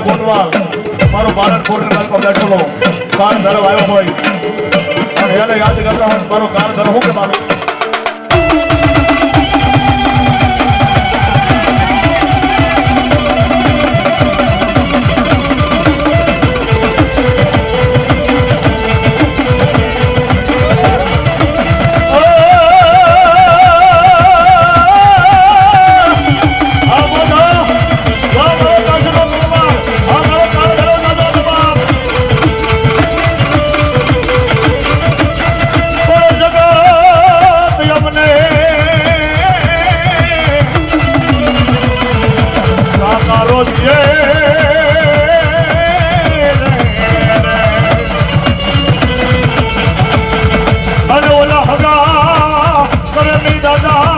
ગોપાલ કોટવાલ મારો ભારત ફોટો પર બેઠેલો. કાર ધરાવ આવ્યો હોય. અને એને યાદ કરતા હોય મારો કાર ધરો. હું કે મારું? দাদা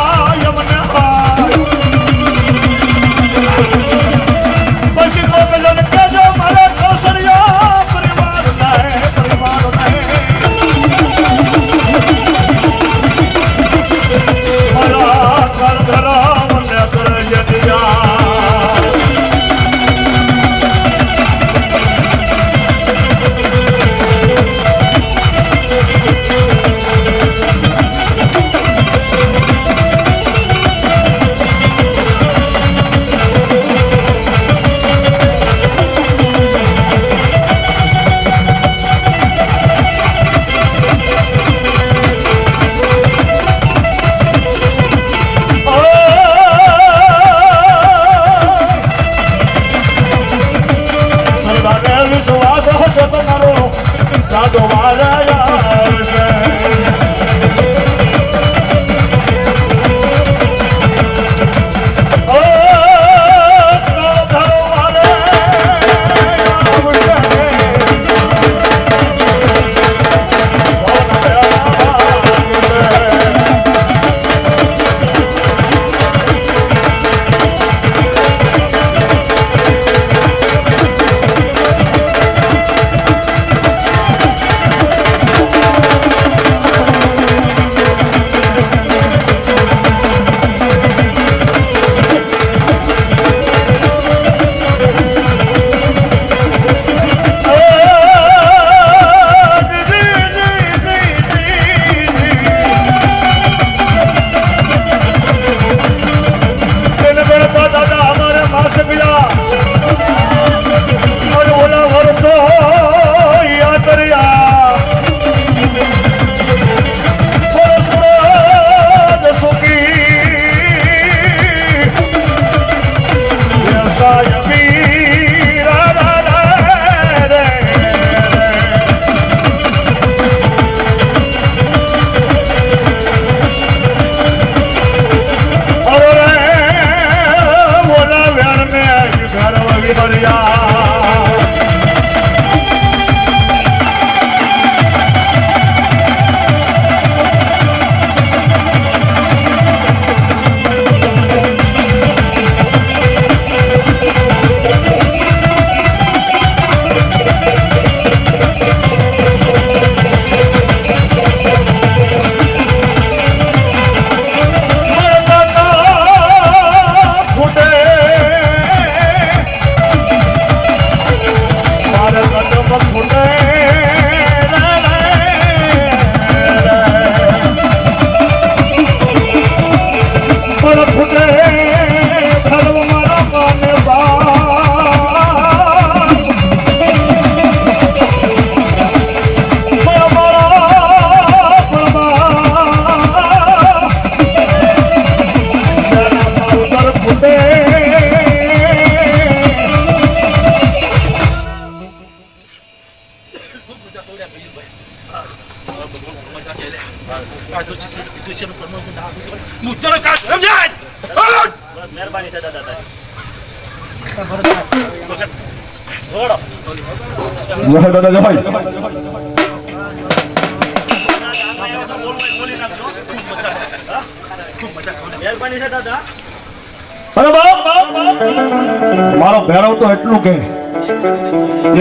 તો એટલું કે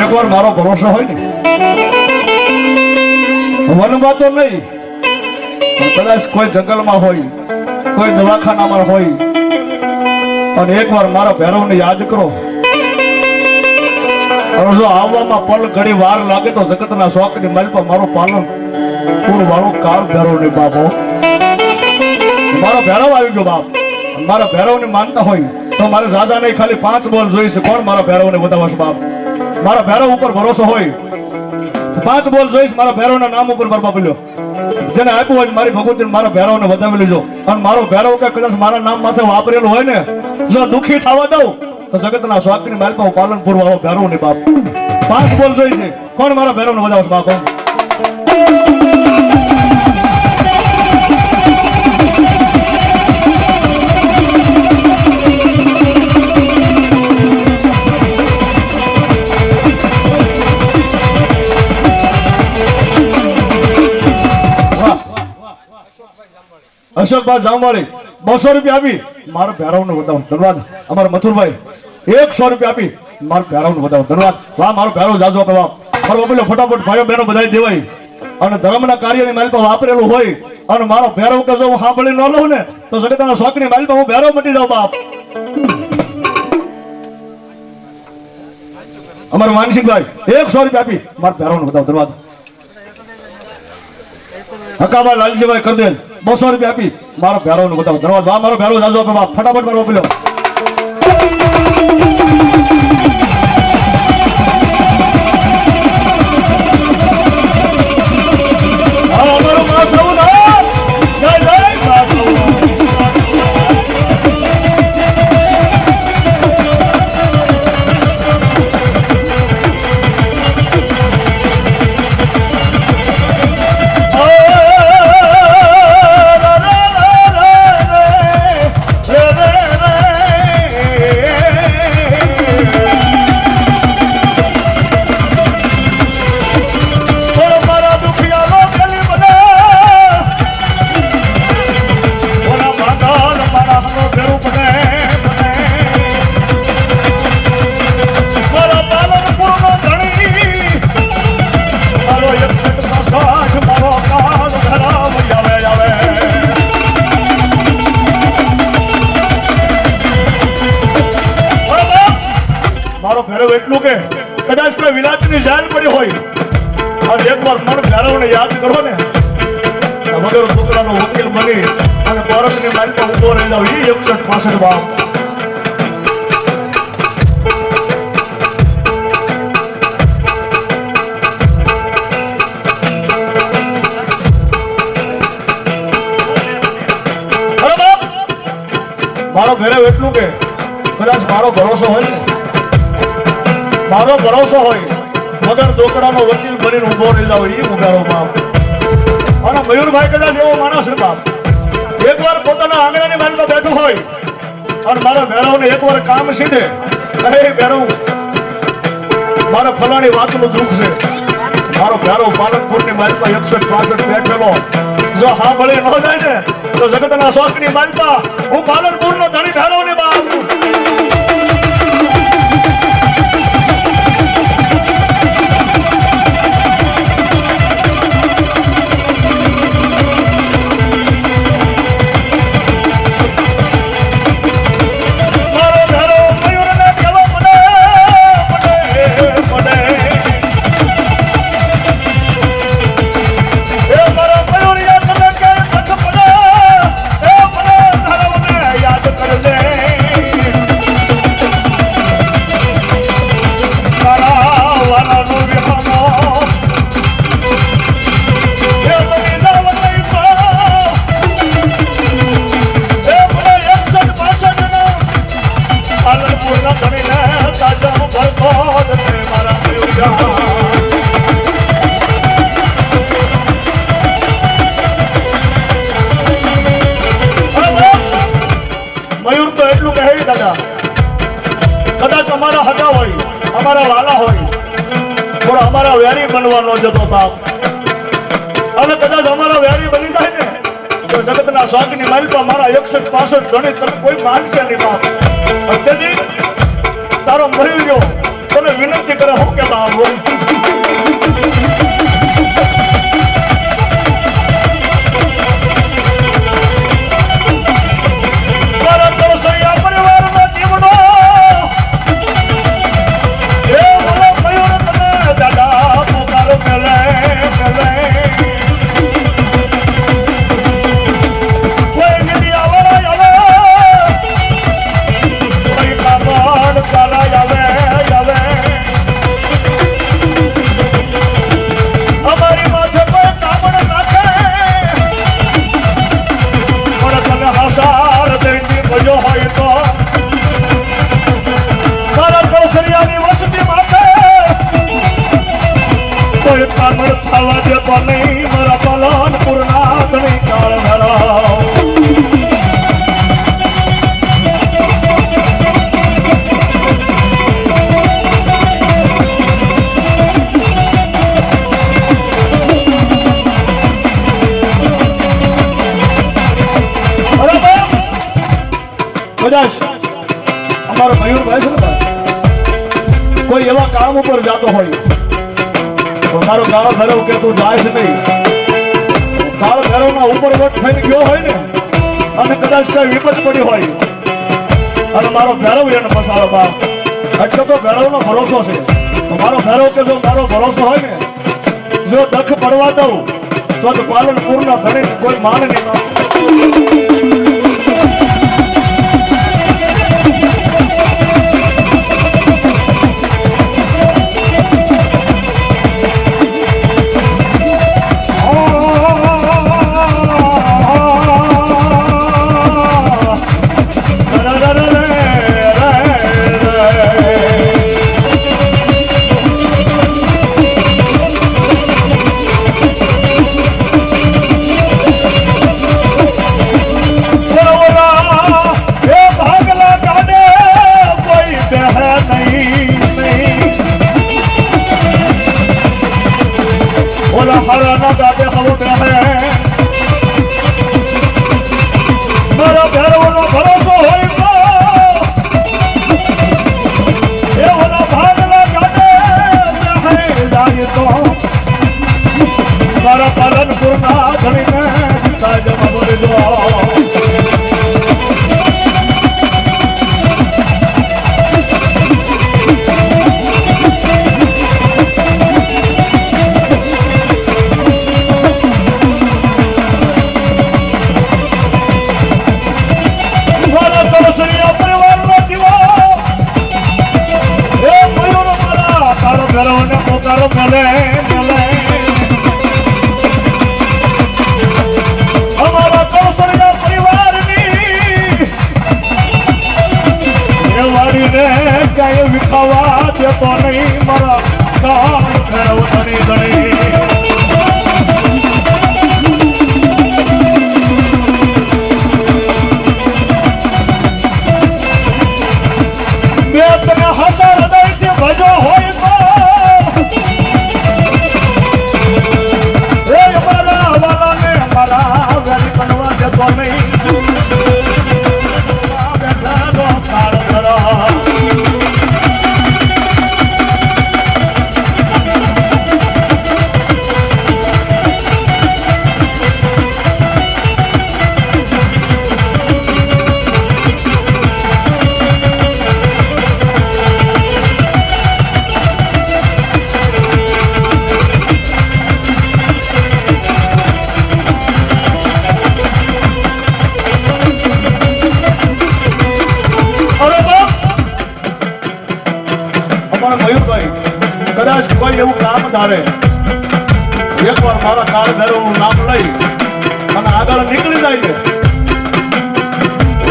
એકવાર મારો ભરોસો હોય ને વનમાં તો નહીં. કદાચ કોઈ જંગલમાં હોય, કોઈ દવાખાનામાં હોય, અને એકવાર મારા ભૈરવને યાદ કરો. જો આવવામાં પલ ઘડી વાર લાગે તો જગતના શોખની માલ પર મારું પાલન પૂરું વાળો કાળ ભેરવની બાપો મારો ભૈરવ આવી ગયો બાપ. મારા ભેરવને માનતા હોય તો મારે દાદા નહીં, ખાલી પાંચ બોલ જોઈશે. કોણ મારા ભેરવને બતાવશે બાપ? મારા ભેરવ ઉપર ભરોસો હોય. પાંચ બોલ જોઈશ, મારા ભેરવના નામ ઉપર મારા બાપ લ્યો જેને આપ્યું હોય મારી ભગવતી મારા ભેરવને વધાવી લેજો. અને મારો ભેરવ કે કદાચ મારા નામ માથે વાપરેલું હોય ને, જો દુખી થવા દઉં, તો જગતના સ્વાગની માલપા હું પાલન પૂરું આવો ભેરવ ને બાપ. પાંચ બોલ જોઈશે. કોણ મારા ભેરવને વધાવશે બાપ અશોકભાઈ જામવાળી, બસો રૂપિયા આપી. મારો ભેરવનો બતાવો ધન્યવાદ. અમારા મથુરભાઈ, એકસો રૂપિયા આપી. મારો ભેરવનો બતાવો ધન્યવાદ. વાહ મારો ભેરવ જાજો વાહ મારો બોલો ફટાફટ ભાઈઓ બહેનો બધાય દેવાય. અને ધર્મના કાર્યની મારી પાસે વાપરેલું હોય અને મારો ભેરવ કશો હું સાંભળી ન લઉં ને, તો જગતના શોખની મારી પાસે હું ભેરવ મટી જાઉં બાપ. અમારા માનસિંહભાઈ એકસો રૂપિયા આપી. મારો ભેરવનો બતાવો ધન્યવાદ. હકાબા લાલજીભાઈ કરી દે બસો રૂપિયા આપી. મારો ભેરો નું બતાવો ધન્યવાદ મારો ભેરો જાજો ફટાફટ મારો પેલો કદાચ કોઈ વિલાસની જાન પડી હોય અને એકવાર મન ભેરવને યાદ કરો ને. વગર છોકરાનો વકીલ બની અને કોરટની માલ પર ઊભો રહી જાવ એ એકસઠ પાસઠ બાપ. મારો ભેરવ એટલું કે, કદાચ મારો ભરોસો હોય ને. મારો ભરોસો હોય વગર દોકડાનો વકીલ બનીને ઊભો રહેલા હોય એ ઉગારો બાપ અને મયુરભાઈ કદાચ એવો માણસ છે બાપ. એકવાર પોતાના આંગણાની માલમાં બેઠો હોય, અને મારા ભેરવને એકવાર કામ સીધે હે ભેરવ, મારા ફલાણી વાતનું દુઃખ છે. મારો ભેરવ પાલનપુરની માલમાં એકસો પાસઠ બેઠેલો. જો હા ભલે ન જાય ને, તો જગતના શોખની માલપા હું પાલનપુરનો ધણી ભેરવની કામ ઉપર જતો હોય. તો મારો ગાળો ભેરવ કે તું જાય છે નહીં. ગાળો ભેરવના ઉપર વટ થઈને ગયો હોય ને, અને કદાચ કઈ વિપત પડી હોય. અને મારો ભેરવ એને મસાલો બાપ. એટલે તો ભેરવનો ભરોસો છે. તો મારો ભેરવ કે જો મારો ભરોસો હોય ને, જો દખ પડવા દઉં, તો જ પાલનપુરના ધણી કોઈ માન નહીં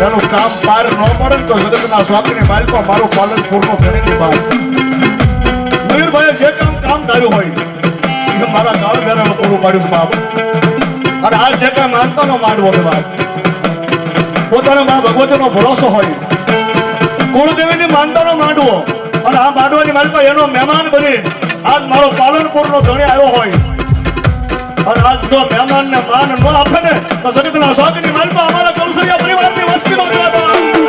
એનું કામ પાર ન ને તો જગતના સ્વામીની માલિકો મારો પાલન પૂર્ણ ધણીની બાપ મયુરભાઈએ જે કામ કામ ધાર્યું હોય, એ મારા ગાળ ભૈરવે પૂરું પાડ્યું બાપ. અને આ જે કાંઈ માનતાનો માંડવો છે બાપ. પોતાનો મા ભગવતીનો ભરોસો હોય. કુળદેવીની માનતાનો માંડવો. અને આ માંડવાની માલપા એનો મહેમાન બની. આજ મારો પાલનપુરનો ધણી આવ્યો હોય. અને આજ જો મહેમાનને માન ન આપે ને તો જગતના સ્વાગતની માલપા અમારા કૌશલ્યા પરિવારની વસ્તીનો જવાબ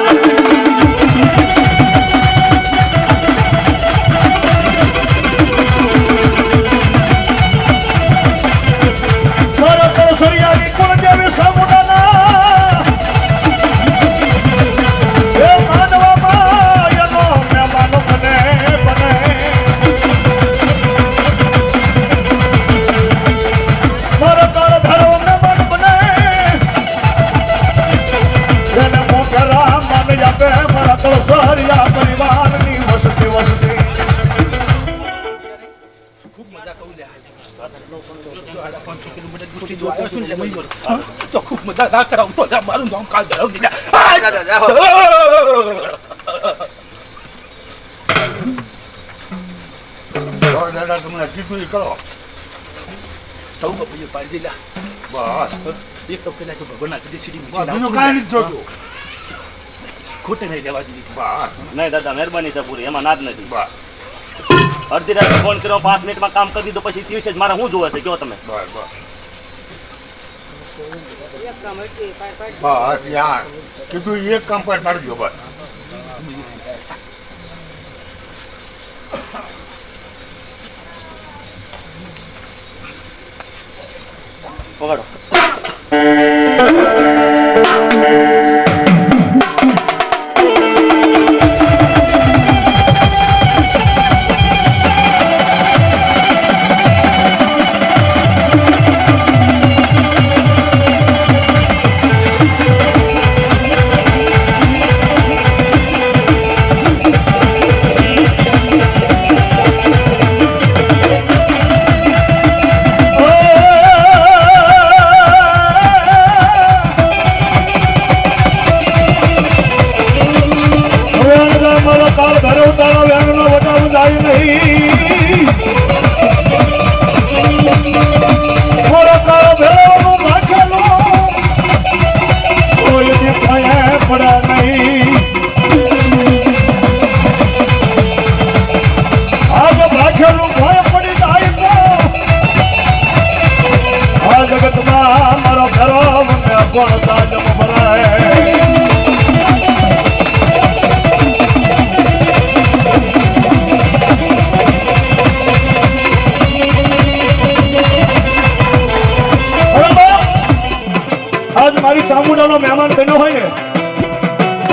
તો ના કરાવું તો મારું નામ કાલ ધરાવી દીધા દાદા તમને કીધું ઈ કરો થવું કે પાડી લે બસ એક તો પેલા તો ભગવાનના કદી સીડી બીજું કાંઈ નથી જોતું ખોટે નહીં રહેવા દીધી બસ નહીં દાદા મહેરબાની છે પૂરી એમાં ના જ નથી બસ અડધી રાતે ફોન કર્યો પાંચ મિનિટમાં કામ કરી દીધું પછી દિવસે જ મારે શું જોવે છે કયો તમે બસ બસ બસ યાર. કીધું એક કામ પર પાડજો બસ. પકડો.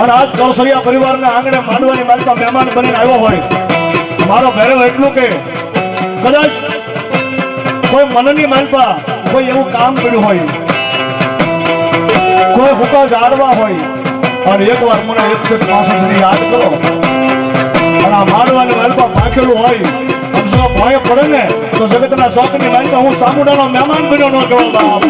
અને આજ કૌશલ્યા પરિવારના આંગણે માંડવાની માલિકા મહેમાન બનીને આવ્યો હોય, મારો ભેરવ એટલું કે, કદાચ કોઈ મનની માલપા કોઈ એવું કામ પડ્યું હોય, કોઈ હુકા જાળવા હોય, અને એકવાર મને એકસો પાસઠની યાદ કરો. અને આ માંડવાની માલપા પાકેલું હોય જો ભય પડે ને, તો જગતના શોખની માલિકા હું સામુડાનો મહેમાન બન્યો ન કહેવા બાપ.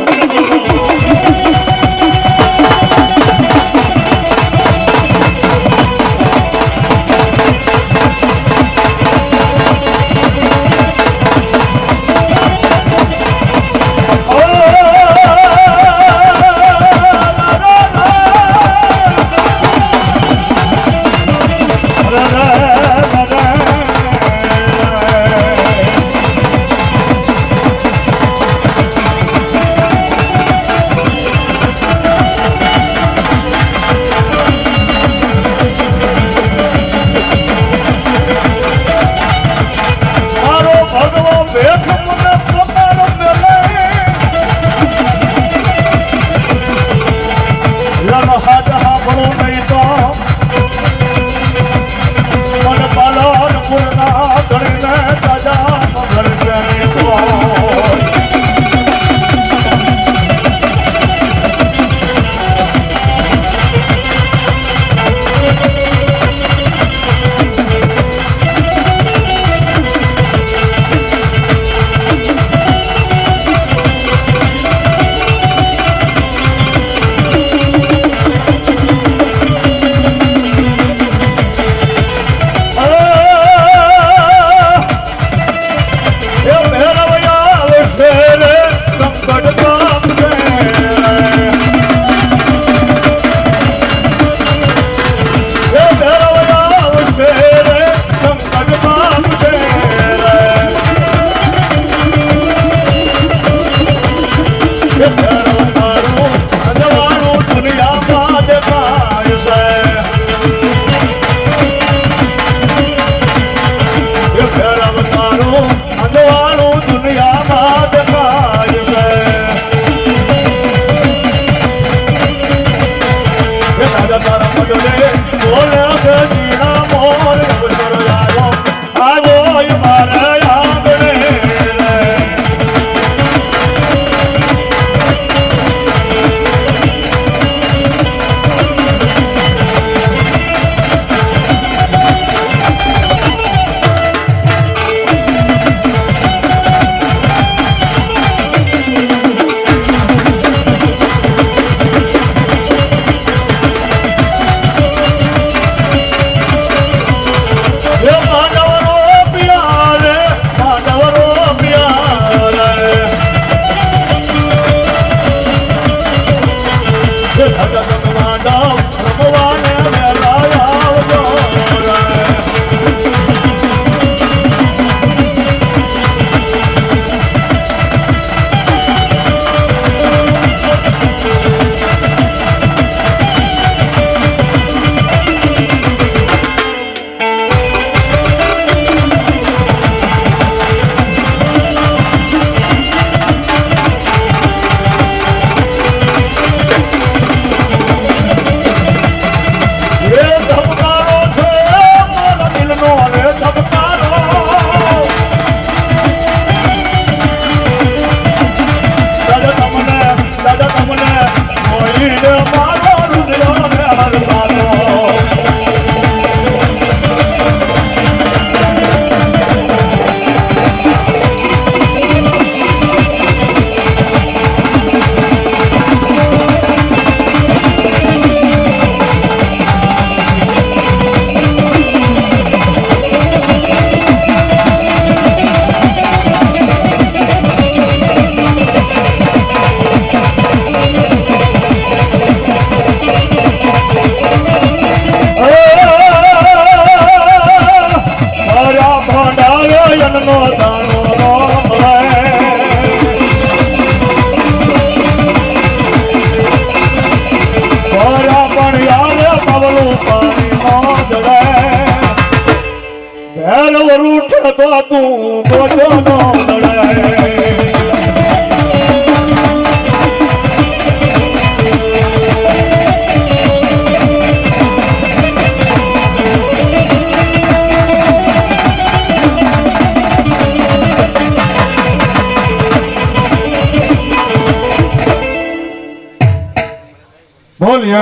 Hallelujah.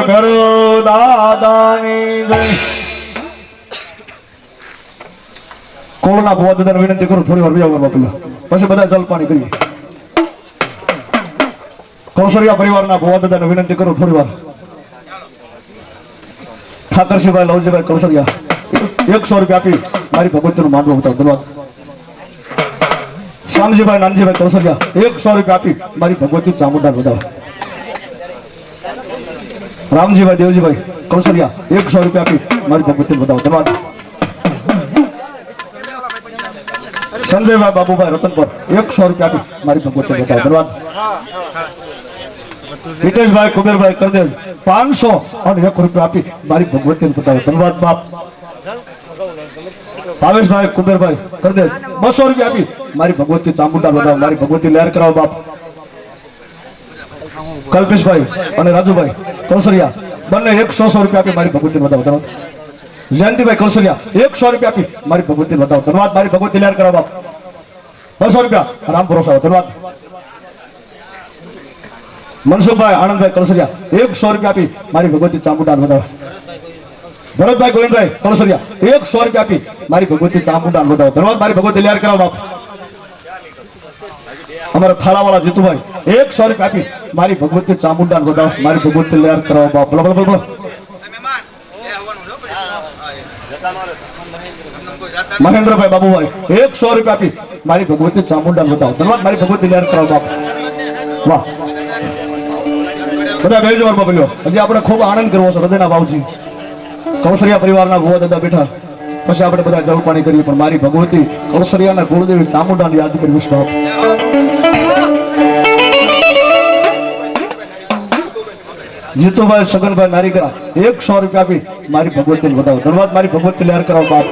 કરો દાદાની કોળના ભુવા દાદાને વિનંતી કરું થોડી વાર બીજા વગર પછી બધા જલપાણી કરીએ કૌશલ્યા પરિવારના ભુવા દાદાને વિનંતી કરું થોડી વાર ઠાકરસિંહભાઈ લવજીભાઈ કૌશલ્યા એકસો રૂપિયા આપી મારી ભગવતીનું માંડવું બતાવ ધન્યવાદ શ્યામજીભાઈ નાનજીભાઈ કૌશલ્યા એકસો રૂપિયા આપી મારી ભગવતી ચામુંડા બતાવ રામજીભાઈ, દેવજીભાઈ, કૌશલ્યા, એકસો રૂપિયા આપી મારી ભગવતી બતાવો ધન્યવાદ. સંજયભાઈ બાબુભાઈ રતનપર, એકસો રૂપિયા આપી મારી ભગવતી બતાવો ધન્યવાદ. હિતેશભાઈ, કુબેરભાઈ, કરદેવ, પાંચસો અને એક રૂપિયા આપી મારી ભગવતી બતાવો ધન્યવાદ, બાપ. ભાવેશભાઈ, કુબેરભાઈ, કરદેવ, બસો રૂપિયા આપી મારી ભગવતી ચામુંડા બતાવો મારી ભગવતી લહેર કરાવો, બાપ. કલ્પેશભાઈ અને રાજુભાઈ કૌશલ્યા બંને એકસો સો રૂપિયા આપી મારી ભગવતી બતાવો ધન્યવાદ જયંતિભાઈ કૌશલ્યા એકસો રૂપિયા આપી મારી ભગવતી બતાવો ધન્યવાદ, મારી ભગવતી લહેર કરાવો બસો રૂપિયા. રામ ભરોસા, ધન્યવાદ. મનસુખભાઈ આનંદભાઈ કૌશલ્યા એકસો રૂપિયા આપી મારી ભગવતી ચામુંડા બતાવો ભરતભાઈ ગોવિંદભાઈ કૌશલ્યા એકસો રૂપિયા આપી મારી ભગવતી ચામુંડા બતાવો ધન્યવાદ, મારી ભગવતી લહેર કરાવો બાપ અમારા થાળાવાળા જીતુભાઈ એકસો રૂપિયા આપી, મારી ભગવતી ચામુંડા બતાવો મારી ભગવતી લહેર કરવા બાપ. બોલો બોલો બોલો મહેન્દ્રભાઈ બાબુભાઈ એકસો રૂપિયા આપી, મારી ભગવતી ચામુંડા બતાવો ધન્યવાદ, મારી ભગવતી લહેર કરવા બાપ. વાહ. બધા બેજો મારા બાપલ્યો હજી આપણે ખૂબ આનંદ કરવો છે, હૃદયના ભાવજી કૌશલ્યા પરિવારના ગોવા દાદા બેઠા. પછી આપણે બધા જળપાણી કરીએ, પણ મારી ભગવતી કળસરિયાના કુળદેવી ચામુંડાની યાદ કરી વિશ્વાસ. જીતુભાઈ, સગનભાઈ નારીકરા એકસો રૂપિયા આપી મારી ભગવતી બતાવો ધન્યવાદ, મારી ભગવતી લહેર કરાવો બાપ.